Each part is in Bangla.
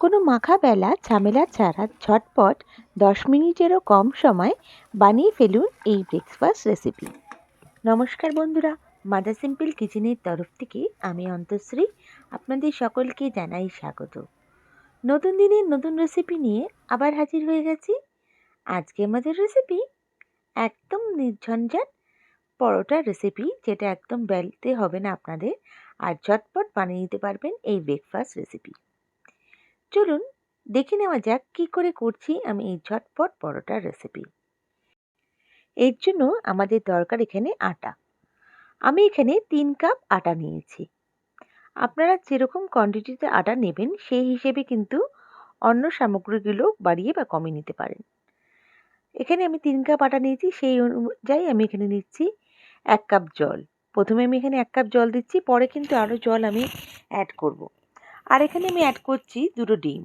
কোনো মাখাবেলা ঝামেলা ছাড়া ঝটপট দশ মিনিটেরও কম সময় বানিয়ে ফেলুন এই ব্রেকফাস্ট রেসিপি নমস্কার বন্ধুরা মাদার সিম্পল কিচেনের তরফ থেকে আমি অন্তশ্রী, আপনাদের সকলকে জানাই স্বাগত। নতুন দিনের নতুন রেসিপি নিয়ে আবার হাজির হয়ে গেছি। আজকে আমাদের রেসিপি একদম নির্ঝঞ্ঝাট পরোটার রেসিপি যেটা একদম বেলতে হবে না আপনাদের, আর ঝটপট বানিয়ে নিতে পারবেন এই ব্রেকফাস্ট রেসিপি চলুন দেখে নেওয়া যাক কি করে করছি আমি এই ঝটপট পরোটার রেসিপি এর জন্য আমাদের দরকার এখানে আটা। আমি এখানে তিন কাপ আটা নিয়েছি। আপনারা যেরকম কোয়ান্টিটিতে আটা নেবেন, সেই হিসেবে কিন্তু অন্য সামগ্রীগুলো বাড়িয়ে বা কমিয়ে নিতে পারেন। এখানে আমি তিন কাপ আটা নিয়েছি, সেই অনুযায়ী আমি এখানে নিচ্ছি এক কাপ জল। প্রথমে আমি এখানে এক কাপ জল দিচ্ছি, পরে কিন্তু আরও জল আমি অ্যাড করব। আর এখানে আমি অ্যাড করছি দুটো ডিম।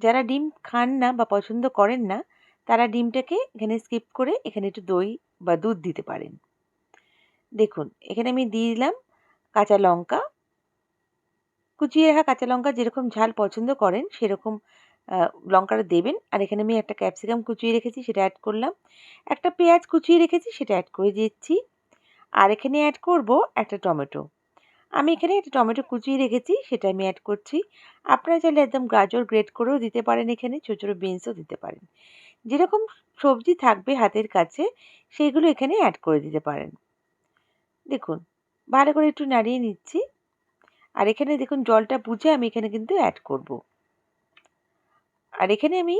যারা ডিম খান না বা পছন্দ করেন না, তারা ডিমটাকে এখানে স্কিপ করে এখানে একটু দই বা দুধ দিতে পারেন। দেখুন, এখানে আমি দিয়ে দিলাম কাঁচা লঙ্কা। কুচিয়ে রাখা কাঁচা লঙ্কা যেরকম ঝাল পছন্দ করেন, সেরকম লঙ্কাটা দেবেন। আর এখানে আমি একটা ক্যাপসিকাম কুচিয়ে রেখেছি, সেটা অ্যাড করলাম। একটা পেঁয়াজ কুচিয়ে রেখেছি, সেটা অ্যাড করে দিচ্ছি। আর এখানে অ্যাড করব একটা টমেটো। আমি এখানে একটা টমেটো কুচিয়ে রেখেছি, সেটা আমি অ্যাড করছি। আপনারা চাইলে একদম গাজর গ্রেট করেও দিতে পারেন এখানে, ছোটো ছোটো বিনসও দিতে পারেন। যেরকম সবজি থাকবে হাতের কাছে সেইগুলো এখানে অ্যাড করে দিতে পারেন। দেখুন, ভালো করে একটু নাড়িয়ে নিচ্ছি। আর এখানে দেখুন, জলটা বুঝে আমি এখানে কিন্তু অ্যাড করব। আর এখানে আমি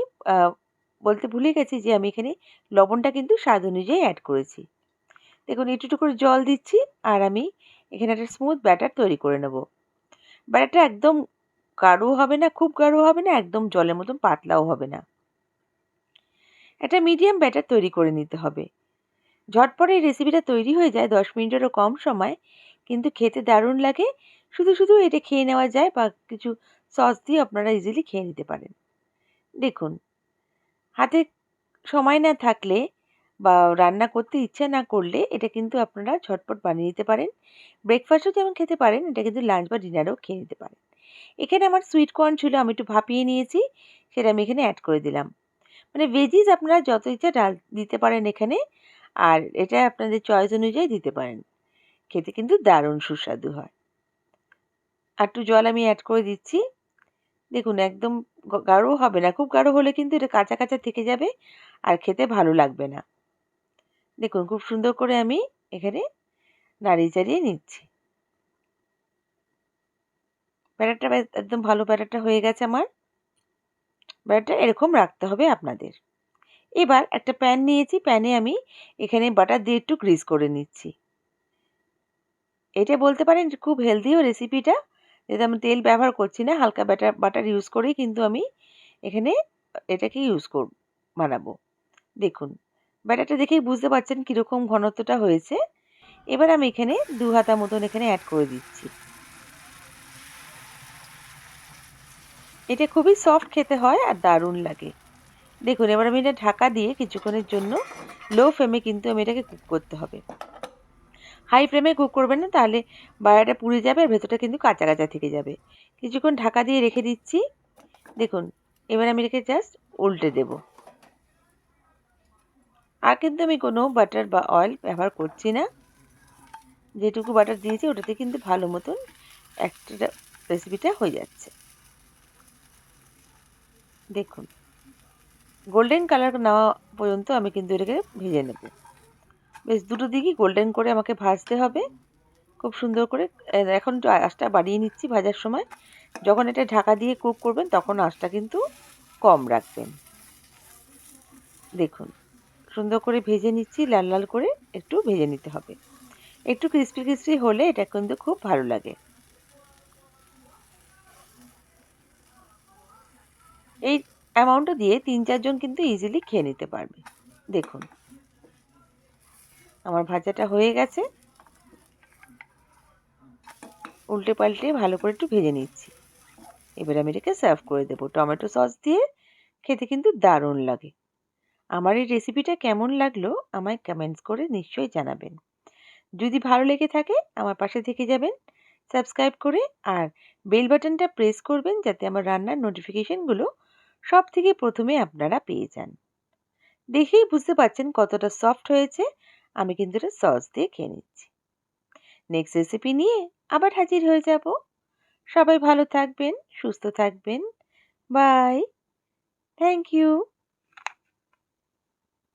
বলতে ভুলে গেছি যে আমি এখানে লবণটা কিন্তু স্বাদ অনুযায়ী অ্যাড করেছি। দেখুন একটু করে জল দিচ্ছি, আর আমি এখানে একটা স্মুথ ব্যাটার তৈরি করে নেব। ব্যাটারটা একদম গাঢ় হবে না, খুব গাঢ় হবে না, একদম জলের মতন পাতলাও হবে না। একটা মিডিয়াম ব্যাটার তৈরি করে নিতে হবে। ঝটপট এই রেসিপিটা তৈরি হয়ে যায় দশ মিনিটেরও কম সময়, কিন্তু খেতে দারুণ লাগে। শুধু শুধু এটা খেয়ে নেওয়া যায় বা কিছু সস দিয়ে আপনারা ইজিলি খেয়ে নিতে পারেন। দেখুন, হাতে সময় না থাকলে বা রান্না করতে ইচ্ছা না করলে এটা কিন্তু আপনারা ঝটপট বানিয়ে নিতে পারেন। ব্রেকফাস্টও যেমন খেতে পারেন, এটা কিন্তু লাঞ্চ বা ডিনারেও খেয়ে নিতে পারেন। এখানে আমার সুইট কর্ন ছিল, আমি একটু ভাপিয়ে নিয়েছি, সেটা আমি এখানে অ্যাড করে দিলাম। মানে ভেজিস আপনারা যত ইচ্ছা ডাল দিতে পারেন এখানে, আর এটা আপনাদের চয়েস অনুযায়ী দিতে পারেন। খেতে কিন্তু দারুণ সুস্বাদু হয়। আর একটু জল আমি অ্যাড করে দিচ্ছি। দেখুন, একদম গাঢ় হবে না, খুব গাঢ় হলে কিন্তু এটা কাঁচা কাঁচা থেকে যাবে, আর খেতে ভালো লাগবে না। দেখুন, খুব সুন্দর করে আমি এখানে নাড়িয়ে চাড়িয়ে নিচ্ছি। ব্যাটারটা একদম ভালো ব্যাটারটা হয়ে গেছে আমার। ব্যাটারটা এরকম রাখতে হবে আপনাদের। এবার একটা প্যান নিয়েছি, প্যানে আমি এখানে বাটার দিয়ে একটু গ্রিস করে নিচ্ছি। এটা বলতে পারেন খুব হেলদিও রেসিপিটা যেহেতু আমি তেল ব্যবহার করছি না, হালকা ব্যাটার, বাটার ইউজ করেই কিন্তু আমি এখানে এটাকে ইউজ কর, বানাবো। দেখুন। ব্যাটারটা দেখেই বুঝতে পারছেন কীরকম ঘনত্বটা হয়েছে। এবার আমি এখানে দু হাতা মতন এখানে অ্যাড করে দিচ্ছি। এটা খুবই সফট খেতে হয় আর দারুণ লাগে। দেখুন, এবার আমি এটা ঢাকা দিয়ে কিছুক্ষণের জন্য লো ফ্লেমে কিন্তু আমি এটাকে কুক করতে হবে। হাই ফ্লেমে কুক করবেন না, তাহলে বায়াটা পুড়ে যাবে আর ভেতরটা কিন্তু কাঁচা কাঁচা থেকে যাবে। কিছুক্ষণ ঢাকা দিয়ে রেখে দিচ্ছি। দেখুন, এবার আমি এটাকে জাস্ট উল্টে দেব। কিন্তু আমি কোনো বাটার বা অয়েল ব্যবহার করছি না। যেটুকু বাটার দিয়েছি, ওটাতে কিন্তু ভালো মতন একটা রেসিপিটা হয়ে যাচ্ছে। দেখুন গোল্ডেন কালার নেওয়া পর্যন্ত আমি কিন্তু এটাকে ভেজে নেব। বেশ দুটো দিকই গোল্ডেন করে আমাকে ভাজতে হবে। খুব সুন্দর করে এখন আঁচটা বাড়িয়ে নিচ্ছি ভাজার সময়। যখন এটা ঢাকা দিয়ে কুক করবেন, তখন আঁচটা কিন্তু কম রাখবেন। দেখুন সুন্দর করে ভেজে নিচ্ছি, লাল লাল করে একটু ভেজে নিতে হবে। একটু ক্রিস্পি ক্রিস্পি হলে এটা কিন্তু খুব ভালো লাগে। এই অ্যামাউন্টটা দিয়ে তিন চারজন কিন্তু ইজিলি খেয়ে নিতে পারবে। দেখুন। আমার ভাজাটা হয়ে গেছে। উল্টে পাল্টে ভালো করে একটু ভেজে নিচ্ছি। এবার আমি এটাকে সার্ভ করে দেবো। টমেটো সস দিয়ে খেতে কিন্তু দারুণ লাগে। আমার এই রেসিপিটা কেমন লাগল, আমায় কমেন্টস করে নিশ্চয়ই জানাবেন। যদি ভালো লেগে থাকে, আমার পাশে থেকে যাবেন সাবস্ক্রাইব করে আর বেল বাটনটা প্রেস করবেন যাতে আমার রান্নার নোটিফিকেশনগুলো সব থেকে প্রথমে আপনারা পেয়ে যান। দেখেই বুঝতে পারছেন কতটা সফট হয়েছে, আমি কিন্তু এটা সস দিয়ে খেয়ে নিচ্ছি। নেক্সট রেসিপি নিয়ে আবার হাজির হয়ে যাব। সবাই ভালো থাকবেন, সুস্থ থাকবেন। Bye thank you